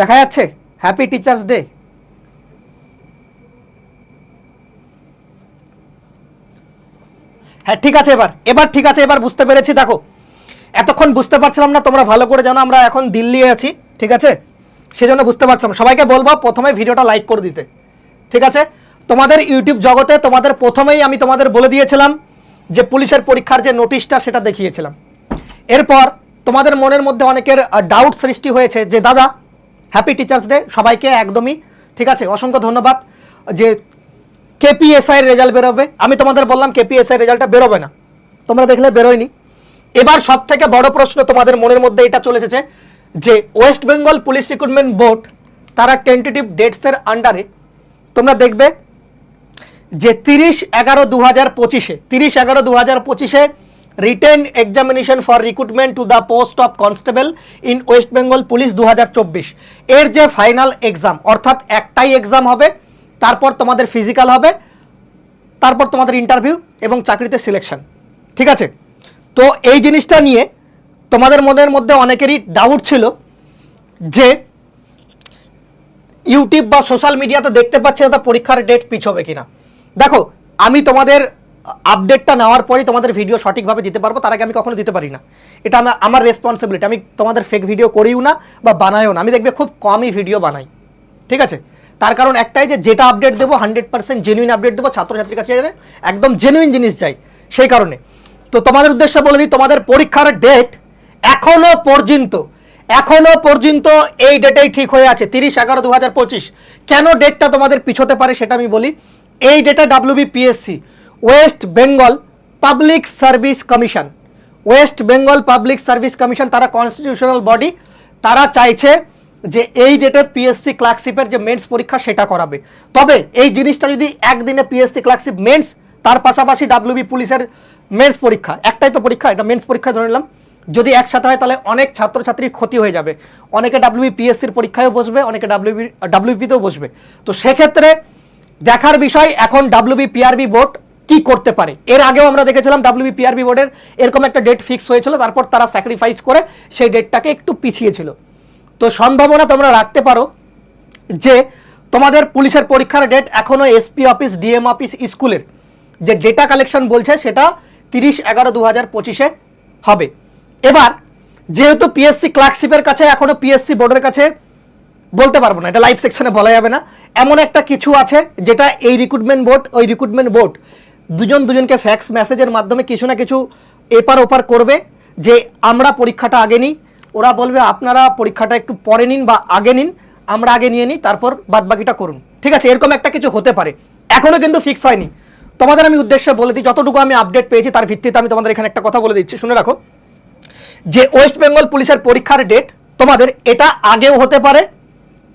দেখা যাচ্ছে। Happy teachers day হ্যাঁ ঠিক আছে এবার। এবার ঠিক আছে, এবার বুঝতে পেরেছি, দেখো। এতক্ষণ বুঝতে পারছিলাম না তোমরা ভালো করে জানো, আমরা এখন দিল্লি আছি, ঠিক আছে? সেজন্য বুঝতে পারছিলাম। সবাইকে বলব, প্রথমে ভিডিওটা লাইক করে দিতে, ঠিক আছে? তোমাদের ইউটিউব জগতে তোমাদের প্রথমেই আমি তোমাদের বলে দিয়েছিলাম যে পুলিশের পরীক্ষার যে নোটিশটা, সেটা দেখিয়েছিলাম। এরপর তোমাদের মনের মধ্যে অনেকের ডাউট সৃষ্টি হয়েছে যে, দাদা হ্যাপি টিচার্স ডে সবাইকে একদমই। ঠিক আছে, অসংখ্য ধন্যবাদ। যে কেপিএসআই এর রেজাল্ট বেরোবে, আমি তোমাদের বললাম কেপিএসআই রেজাল্টটা বেরোবে না। তোমরা দেখলে বেরোয়নি। এবার সব থেকে বড় প্রশ্ন তোমাদের মনের মধ্যে এটা চলে এসেছে যে West Bengal police recruitment board তারা টেন্টেটিভ ডেটসের আন্ডারে তোমরা দেখবে যে তিরিশ এগারো দু হাজার পঁচিশে, তিরিশ এগারো দু হাজার পঁচিশে written examination for recruitment to the post of constable in West Bengal police দু হাজার চব্বিশ। এর যে ফাইনাল এক্সাম, অর্থাৎ একটাই এক্সাম হবে, তারপর তোমাদের ফিজিক্যাল হবে, তারপর তোমাদের ইন্টারভিউ এবং চাকরিতে সিলেকশন। ঠিক আছে? তো এই জিনিসটা নিয়ে তোমাদের মনের মধ্যে অনেকেরই ডাউট ছিল যে ইউটিউব বা সোশ্যাল মিডিয়াতে দেখতে পাচ্ছি দাদা পরীক্ষার ডেট পিছবে কিনা। দেখো, আমি তোমাদের আপডেটটা নেওয়ার পরেই তোমাদের ভিডিও সঠিকভাবে দিতে পারব, তার আগে আমি কখনো দিতে পারি না। এটা আমার রেসপন্সিবিলিটি আমি তোমাদের ফেক ভিডিও করিও না বা বানাইও না, আমি দেখবে খুব কমই ভিডিও বানাই, ঠিক আছে? তার কারণ একটাই যে, যেটা আপডেট দেবো হান্ড্রেড পার্সেন্ট জেনুইন আপডেট দেবো, ছাত্রছাত্রীর কাছে একদম জেনুইন জিনিস চাই, সেই কারণে। তো তোমাদের উদ্দেশ্যে বলে দিই, তোমাদের পরীক্ষার ডেট এখনও পর্যন্ত এখনও পর্যন্ত এই ডেটেই ঠিক হয়ে আছে, তিরিশ এগারো দু পঁচিশ। কেন ডেটটা তোমাদের পিছোতে পারে সেটা আমি বলি, এই ডেটে WBPSC West Bengal public service commission West Bengal public service commission তারা কনস্টিটিউশনাল বডি তারা চাইছে যে এই ডেটে পিএসসি ক্লার্কশিপের যে মেন্স পরীক্ষা সেটা করাবে। তবে এই জিনিসটা যদি একদিনে পিএসসি ক্লার্কশিপ মেন্স তার পাশাপাশি ডাব্লিউবি পুলিশের মেন্স পরীক্ষা, একটাই তো পরীক্ষা, এটা মেন্স পরীক্ষা ধরে নিলাম। যদি একসাথে হয় তাহলে অনেক ছাত্রছাত্রীর ক্ষতি হয়ে যাবে। অনেকে ডাব্লিউবি পিএসসির পরীক্ষায়ও বসবে, অনেকে ডাব্লিউবি ডাব্লিউবিতেও বসবে। তো সেক্ষেত্রে দেখার বিষয়, এখন ডাব্লিউবি পিআরবি বোর্ড কি করতে পারে? এর আগেও আমরা দেখেছিলাম ডাব্লিউবি পিআরবি বোর্ডের এরকম একটা ডেট ফিক্স হয়েছিল, তারপর তারা স্যাক্রিফাইস করে সেই ডেটটাকে একটু পিছিয়েছিল তো সম্ভাবনা তোমরা রাখতে পারো যে তোমাদের পুলিশের পরীক্ষার ডেট এখনও এসপি অফিস ডিএম অফিস স্কুলের যে ডেটা কালেকশন বলছে সেটা তিরিশ এগারো দু হাজার পঁচিশে হবে। এবার যেহেতু পিএসসি ক্লার্কশিপের কাছে এখনও পিএসসি বোর্ডের কাছে বলতে পারব না, এটা লাইভ সেকশনে বলা যাবে না। এমন একটা কিছু আছে যেটা এই রিক্রুটমেন্ট বোর্ড ওই রিক্রুটমেন্ট বোর্ড দুজন দুজনকে ফ্যাক্স মেসেজের মাধ্যমে কিছু না কিছু এপার ওপার করবে যে আমরা পরীক্ষাটা আগে নিই। ওরা বলবে, আপনারা পরীক্ষাটা একটু পরে নিন বা আগে নিন, আমরা আগে নিয়ে নিই, তারপর বাদবাকিটা করুন। ঠিক আছে, এরকম একটা কিছু হতে পারে। এখনও কিন্তু ফিক্স হয়নি। তোমাদের আমি উদ্দেশ্যে বলে দিই, যতটুকু আমি আপডেট পেয়েছি, তার ভিত্তিতে আমি তোমাদের এখানে একটা কথা বলে দিচ্ছি। শুনে রাখো। যে ওয়েস্ট বেঙ্গল পুলিশের পরীক্ষার ডেট তোমাদের এটা আগেও হতে পারে,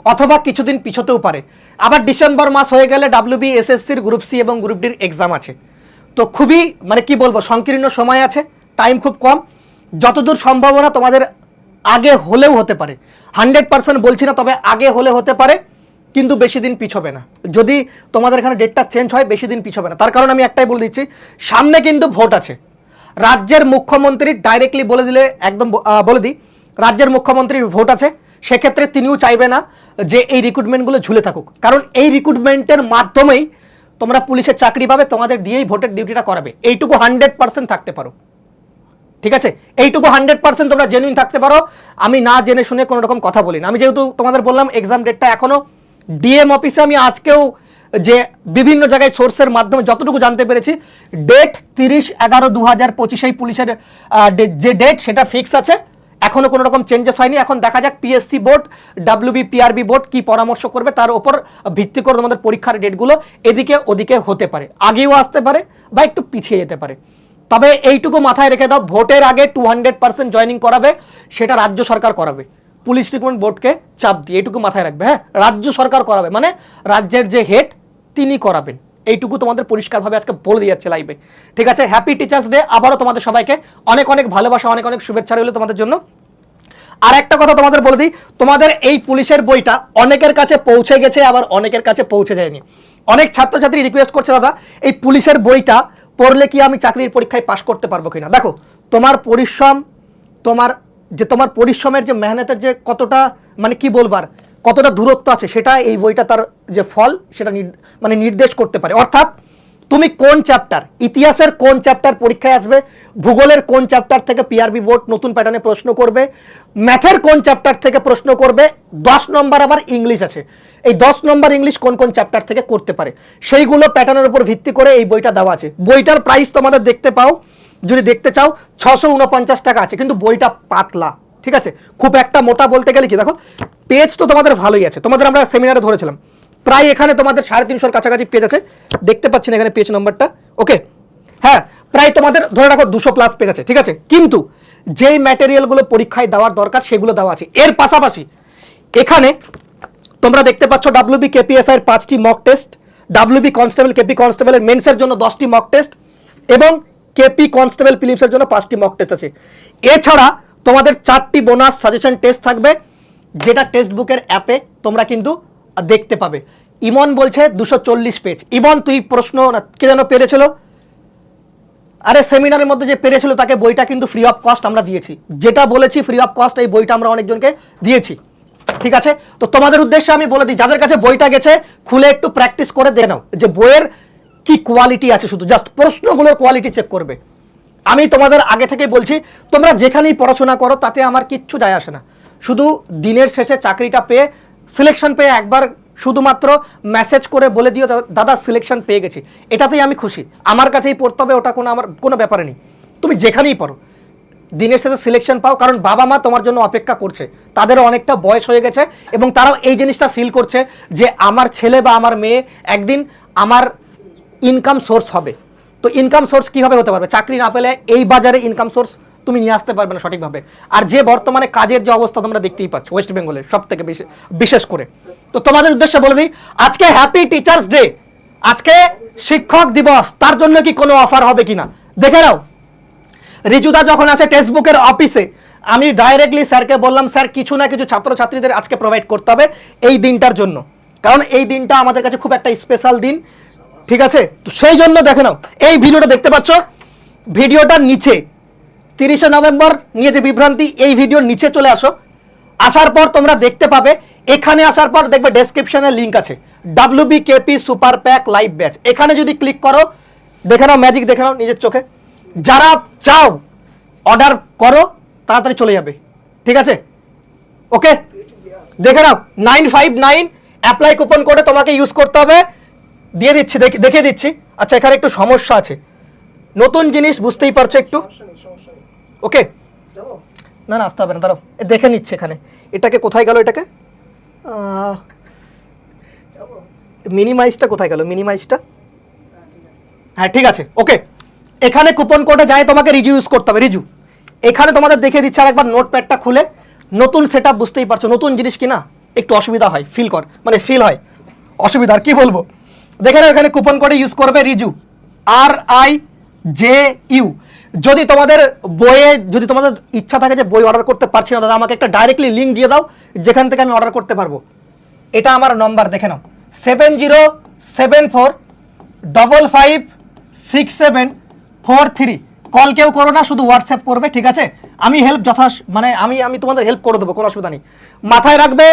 অথবা কিছুদিন পিছোতেও পারে। আবার ডিসেম্বর মাস হয়ে গেলে ডাব্লিউবি এসএসসির গ্রুপ সি এবং গ্রুপ ডির এক্সাম আছে। তো খুবই মানে কি বলব, সংকীর্ণ সময় আছে টাইম খুব কম। যতদূর সম্ভাবনা তোমাদের আগে হলেও হতে পারে। হান্ড্রেড পার্সেন্ট বলছি না তবে আগে হলে হতে পারে, কিন্তু বেশি দিন পিছবে না। যদি তোমাদের এখানে ডেটটা চেঞ্জ হয়, বেশি দিন পিছবে না। তার কারণ আমি একটাই বলে দিচ্ছি, সামনে কিন্তু ভোট আছে। রাজ্যের মুখ্যমন্ত্রী ডাইরেক্টলি বলে দিলে, একদম বলে দিই, রাজ্যের মুখ্যমন্ত্রীর ভোট আছে। সেক্ষেত্রে তিনিও চাইবে না যে এই রিক্রুটমেন্টগুলো ঝুলে থাকুক। কারণ এই রিক্রুটমেন্টের মাধ্যমেই তোমরা পুলিশের চাকরি পাবে, তোমাদের দিয়েই ভোটের ডিউটিটা করাবে। এইটুকু হান্ড্রেড পার্সেন্ট থাকতে পারো। ঠিক আছে? এইটুকু হান্ড্রেড পার্সেন্ট তোমরা জেনুইন থাকতে পারো। আমি না জেনে শুনে কোনো রকম কথা বলি না আমি যেহেতু তোমাদের বললাম এক্সাম ডেটটা এখনও। ডিএম অফিসে আমি আজকেও যে বিভিন্ন জায়গায় সোর্সের মাধ্যমে যতটুকু জানতে পেরেছি ডেট তিরিশ এগারো দু হাজার পঁচিশেই পুলিশের যে ডেট সেটা ফিক্স আছে। এখনও কোনো রকম চেঞ্জেস হয়নি। এখন দেখা যাক PSC board WB PRB board কি পরামর্শ করবে, তার উপর ভিত্তি করে তোমাদের পরীক্ষার ডেটগুলো এদিকে ওদিকে হতে পারে। আগেও আসতে পারে বা একটু পিছিয়ে যেতে পারে। তবে এইটুকু মাথায় রেখে দাও, ভোটের আগে টু হান্ড্রেড পার্সেন্ট জয়নিং করাবে, সেটা রাজ্য সরকার করাবে। পুলিশ রিক্রুটমেন্ট বোর্ডকে চাপ দিয়ে এইটুকু মাথায় রাখবে হ্যাঁ? রাজ্য সরকার করাবে মানে রাজ্যের যে হেড তিনি করাবেন। এইটুকু তোমাদের পরিষ্কারভাবে আজকে বলে দিয়ে যাচ্ছে লাইভে ঠিক আছে? হ্যাপি টিচার্স ডে আবারও তোমাদের সবাইকে অনেক অনেক ভালোবাসা, অনেক অনেক শুভেচ্ছা রইল তোমাদের জন্য। আর একটা কথা তোমাদের বলে দিই, তোমাদের এই পুলিশের বইটা অনেকের কাছে পৌঁছে গেছে, আবার অনেকের কাছে পৌঁছে যায়নি। অনেক ছাত্রছাত্রী রিকোয়েস্ট করছে, দাদা, এই পুলিশের বইটা পড়লে কি আমি চাকরির পরীক্ষায় পাশ করতে পারব কিনা? দেখো, তোমার পরিশ্রম, তোমার যে, তোমার পরিশ্রমের যে মেহনতের যে কতটা মানে কি বলবার কতটা দূরত্ব আছে, সেটা এই বইটা তার যে ফল, সেটা মানে নির্দেশ করতে পারে। অর্থাৎ তুমি কোন চ্যাপ্টার ইতিহাসের কোন চ্যাপ্টার পরীক্ষায় আসবে? ভূগোলের কোন চ্যাপ্টার থেকে পিআরবি বোর্ড নতুন প্যাটার্নে প্রশ্ন করবে? ম্যাথের কোন চ্যাপ্টার থেকে প্রশ্ন করবে? দশ নম্বর আবার ইংলিশ আছে। এই দশ নম্বর ইংলিশ কোন কোন চ্যাপ্টার থেকে করতে পারে? সেইগুলো প্যাটার্নের উপর ভিত্তি করে এই বইটা দেওয়া আছে। বইটার প্রাইস তোমাদের দেখতে পাও। যদি দেখতে চাও, ছশো উনপঞ্চাশ টাকা আছে, কিন্তু বইটা পাতলা, ঠিক আছে? খুব একটা মোটা বলতে গেলে কি? দেখো পেজ তো তোমাদের ভালোই আছে। তোমাদের আমরা সেমিনারে ধরেছিলাম। প্রায় এখানে তোমাদের সাড়ে তিনশোর কাছাকাছি পেজ আছে। দেখতে পাচ্ছি না এখানে পেজ নাম্বারটা ওকে হ্যাঁ প্রায় তোমাদের ধরে রাখো দুশো প্লাস পেজ আছে, ঠিক আছে? কিন্তু যেই ম্যাটেরিয়ালগুলো পরীক্ষায় দেওয়ার দরকার সেগুলো দেওয়া আছে। এর পাশাপাশি এখানে তোমরা দেখতে পাচ্ছ ডাব্লিউবি কেপিএসআই এর পাঁচটি mock test WB constable KP কনস্টেবলের মেন্সের জন্য দশটি মক টেস্ট এবং কেপি কনস্টেবল ফিলিপসের জন্য পাঁচটি মক টেস্ট আছে। এছাড়া তোমাদের চারটি বোনাস সাজেশন টেস্ট থাকবে, যেটা টেক্সট বুকের অ্যাপে তোমরা কিন্তু দেখতে পাবে। ইমন বলছে দুশো চল্লিশ পেজ ইমন, তুই প্রশ্ন কে যেন পেরেছিল? আরে সেমিনারের মধ্যে যে পেরেছিল, তাকে বইটা কিন্তু ফ্রি অফ কস্ট আমরা দিয়েছি। যেটা বলেছি ফ্রি অফ কস্ট এই বইটা আমরা অনেকজনকে দিয়েছি। ঠিক আছে? তো তোমাদের উদ্দেশ্যে আমি বলে দিই, যাদের কাছে বইটা গেছে, খুলে একটু প্র্যাকটিস করে দেখে নাও যে বইয়ের কি কোয়ালিটি আছে শুধু। জাস্ট প্রশ্নগুলোর কোয়ালিটি চেক করবে। আমি তোমাদের আগে থেকে বলছি, তোমরা যেখানেই পড়াশোনা করো, তাতে আমার কিচ্ছু যায় আসে না। শুধু দিনের শেষে চাকরিটা পেয়ে সিলেকশন পেয়ে একবার শুধুমাত্র মেসেজ করে বলে দিও "দা- দাদা সিলেকশন পেয়ে গেছি। এটাতেই আমি খুশি। আমার কাছেই পড়তে হবে, ওটা কোনো আমার কোনো ব্যাপারে নেই। তুমি যেখানেই পড়ো, দিনের সাথে সিলেকশন পাও, কারণ বাবা মা তোমার জন্য অপেক্ষা করছে। তাদেরও অনেকটা বয়স হয়ে গেছে এবং তারাও এই জিনিসটা ফিল করছে যে আমার ছেলে বা আমার মেয়ে একদিন আমার ইনকাম সোর্স হবে। তো ইনকাম সোর্স কীভাবে হতে পারবে? চাকরি না পেলে এই বাজারে ইনকাম সোর্স তুমি নিয়ে আসতে পারবে না সঠিকভাবে। আর যে বর্তমানে কাজের যে অবস্থা তোমরা দেখতেই পাচ্ছ ওয়েস্ট বেঙ্গলের সব থেকে বিশেষ করে। তো তোমাদের উদ্দেশ্যে বলে দিই, আজকে হ্যাপি টিচার্স ডে আজকে শিক্ষক দিবস, তার জন্য কি কোনো অফার হবে কিনা? দেখে নাও। রিজুদা যখন আছে টেক্সটবুকের অফিসে আমি ডাইরেক্টলি স্যারকে বললাম স্যার কিছু না কিছু ছাত্রছাত্রীদের আজকে প্রোভাইড করতে হবে এই দিনটার জন্য। কারণ এই দিনটা আমাদের কাছে খুব একটা স্পেশাল দিন, ঠিক আছে? তো সেই জন্য দেখে নাও, এই ভিডিওটা দেখতে পাচ্ছ ভিডিওটার নিচে তিরিশে নভেম্বর নিয়ে যে বিভ্রান্তি, এই ভিডিওর নিচে চলে আসো। আসার পর তোমরা দেখতে পাবে, এখানে আসার পর দেখবে ডেসক্রিপশনে লিঙ্ক আছে। WB KP super pack live batch এখানে যদি ক্লিক করো, দেখে নাও ম্যাজিক দেখে নাও নিজের চোখে। যারা চাও অর্ডার করো, তাড়াতাড়ি চলে যাবে। ঠিক আছে? ওকে দেখে নাও nine five nine apply coupon কোডে তোমাকে ইউজ করতে হবে। দিয়ে দিচ্ছি, দেখে দিচ্ছি। আচ্ছা এখানে একটু সমস্যা আছে। নতুন জিনিস, বুঝতেই পারছ একটু? ওকে? না না আসতে হবে না দাঁড়াও। এ দেখে নিচ্ছে এখানে। এটাকে কোথায় গেল এটাকে? মিনিমাইজটা কোথায় গেল? মিনিমাইজটা? হ্যাঁ ঠিক আছে ওকে। এখানে কুপন কোডে যায় তোমাকে রিজু ইউজ করতে হবে রিজু। এখানে তোমাদের দেখিয়ে দিচ্ছে আর একবার নোটপ্যাডটা খুলে। নতুন সেট বুঝতেই পারছ নতুন জিনিস কিনা একটু অসুবিধা হয় ফিল কর। মানে ফিল হয়। অসুবিধা আর কি বলব? দেখে নাও এখানে কুপন কোডে ইউজ করবে Riju. R I J U যদি তোমাদের বইয়ে, যদি তোমাদের ইচ্ছা থাকে যে বই অর্ডার করতে পারছি না, দাদা, আমাকে একটা ডাইরেক্টলি লিঙ্ক দিয়ে দাও, যেখান থেকে আমি অর্ডার করতে পারব। এটা আমার নম্বর দেখে নাও। Seven zero seven four double five six seven four three call কেউ করো না, শুধু হোয়াটসঅ্যাপ করবে, ঠিক আছে? আমি হেল্প যথা মানে আমি আমি তোমাদের হেল্প করে দেবো, কোনো অসুবিধা নেই। মাথায় রাখবে,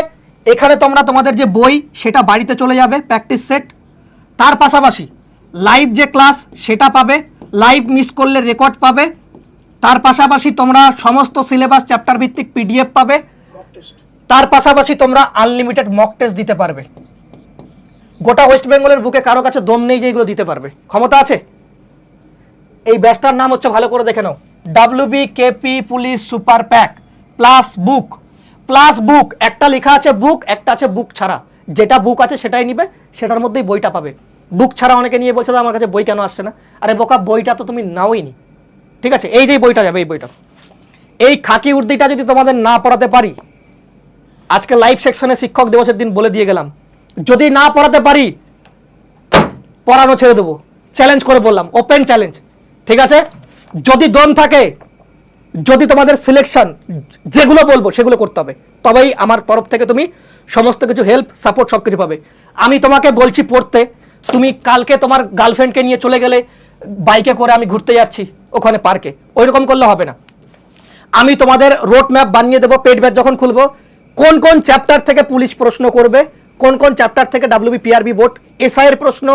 এখানে তোমরা তোমাদের যে বই, সেটা বাড়িতে চলে যাবে প্র্যাকটিস সেট তার পাশাপাশি লাইভ যে ক্লাস সেটা পাবে। লাইভ মিস করলে রেকর্ড পাবে। তার পাশাপাশি তোমরা সমস্ত সিলেবাস চ্যাপ্টার ভিত্তিক পিডিএফ পাবে। তার পাশাপাশি তোমরা আনলিমিটেড মক টেস্ট দিতে পারবে। গোটা ওয়েস্ট বেঙ্গলের বুকে কারও কাছে দম নেই যে এগুলো দিতে পারবে। ক্ষমতা আছে? এই ব্যাচটার নাম হচ্ছে ভালো করে দেখে নাও। WB KP police super pack plus book plus book একটা লেখা আছে বুক একটা আছে বুক ছাড়া। যেটা বুক আছে সেটাই নিবে, সেটার মধ্যেই বইটা পাবে। বুক ছাড়া অনেকে নিয়ে বলছে "দাদা, আমার কাছে বই কেন আসছে না? আরে বোকা বইটা তো তুমি নাওই নি। ঠিক আছে এই যে বইটা যাবে এই বইটা। এই খাকি উর্দিটা যদি তোমাদের না পড়াতে পারি আজকে লাইভ সেকশনে শিক্ষক দিবসের দিন বলে দিয়ে গেলাম। যদি না পড়াতে পারি পড়ানো ছেড়ে দেবো। চ্যালেঞ্জ করে বললাম ওপেন চ্যালেঞ্জ ঠিক আছে? যদি দম থাকে যদি তোমাদের সিলেকশন যেগুলো বলব সেগুলো করতে হবে। তবেই আমার তরফ থেকে তুমি সমস্ত কিছু হেল্প সাপোর্ট সব কিছু পাবে। আমি তোমাকে বলছি পড়তে। তুমি কালকে তোমার গার্লফ্রেন্ডকে নিয়ে চলে গেলে বাইকে করে আমি ঘুরতে যাচ্ছি ওখানে পার্কে ওই রকম করলে হবে না। আমি তোমাদের রোড ম্যাপ বানিয়ে দেবো পেড ব্যাচ যখন খুলবো, কোন কোন চ্যাপ্টার থেকে পুলিশ প্রশ্ন করবে, কোন কোন চ্যাপ্টার থেকে ডাব্লিউবি পিআরবি বোর্ড এসআই এর প্রশ্ন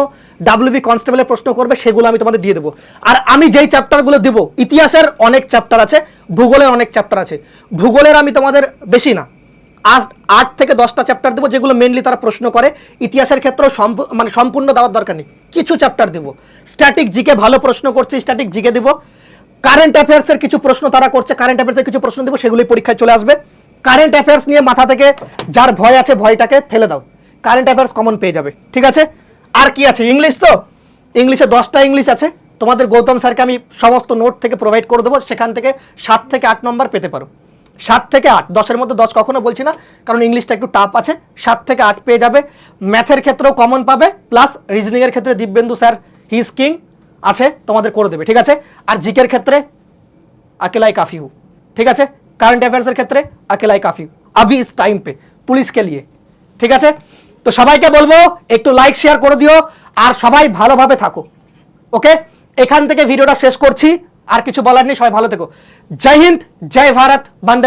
ডাব্লিউবি কনস্টেবলের প্রশ্ন করবে, সেগুলো আমি তোমাদের দিয়ে দেবো। আর আমি যেই চ্যাপ্টারগুলো দেবো, ইতিহাসের অনেক চ্যাপ্টার আছে, ভূগোলের অনেক চ্যাপ্টার আছে। ভূগোলের আমি তোমাদের বেশি না। আজ আট থেকে দশটা চ্যাপ্টার দেবো, যেগুলো মেনলি তারা প্রশ্ন করে। ইতিহাসের ক্ষেত্রেও মানে সম্পূর্ণ দেওয়ার দরকার নেই। কিছু চ্যাপ্টার দেবো। স্ট্যাটিক জিকে ভালো প্রশ্ন করছে স্ট্যাটিক জিকে দেবো। কারেন্ট অ্যাফেয়ার্সের কিছু প্রশ্ন তারা করছে কারেন্ট অ্যাফেয়ার্সের কিছু প্রশ্ন দেবো, সেগুলোই পরীক্ষায় চলে আসবে। কারেন্ট অ্যাফেয়ার্স নিয়ে মাথা থেকে যার ভয় আছে, ভয়টাকে ফেলে দাও। কারেন্ট অ্যাফেয়ার্স কমন পেয়ে যাবে, ঠিক আছে? আর কি আছে? ইংলিশ তো? ইংলিশে দশটা ইংলিশ আছে। তোমাদের গৌতম স্যারকে আমি সমস্ত নোট থেকে প্রোভাইড করে দেবো, সেখান থেকে সাত থেকে আট নম্বর পেতে পারো। সাত থেকে আট দশের মধ্যে দশ কখনো বলছি না কারণ ইংলিশটা একটু টাফ আছে সাত থেকে আট পেয়ে যাবে ম্যাথের ক্ষেত্রেও কমন পাবে প্লাস রিজনিংয়ের ক্ষেত্রে দিব্যেন্দু স্যার হিজ কিং আছে তোমাদের করে দেবে ঠিক আছে আর জিকের ক্ষেত্রে अकेलाई काफ़ी हूँ ঠিক আছে কারেন্ট অ্যাফেয়ার্সের ক্ষেত্রে अकेलाई काफ़ी हूँ अभी इस टाइम पे पुलिस के लिए ঠিক আছে তো সবাইকে বলবো একটু লাইক শেয়ার করে দিও আর সবাই ভালোভাবে থাকো ওকে এখান থেকে ভিডিওটা শেষ করছি আর কিছু বলার নেই সবাই ভালো থেকো জয় হিন্দ জয় ভারত বন্দে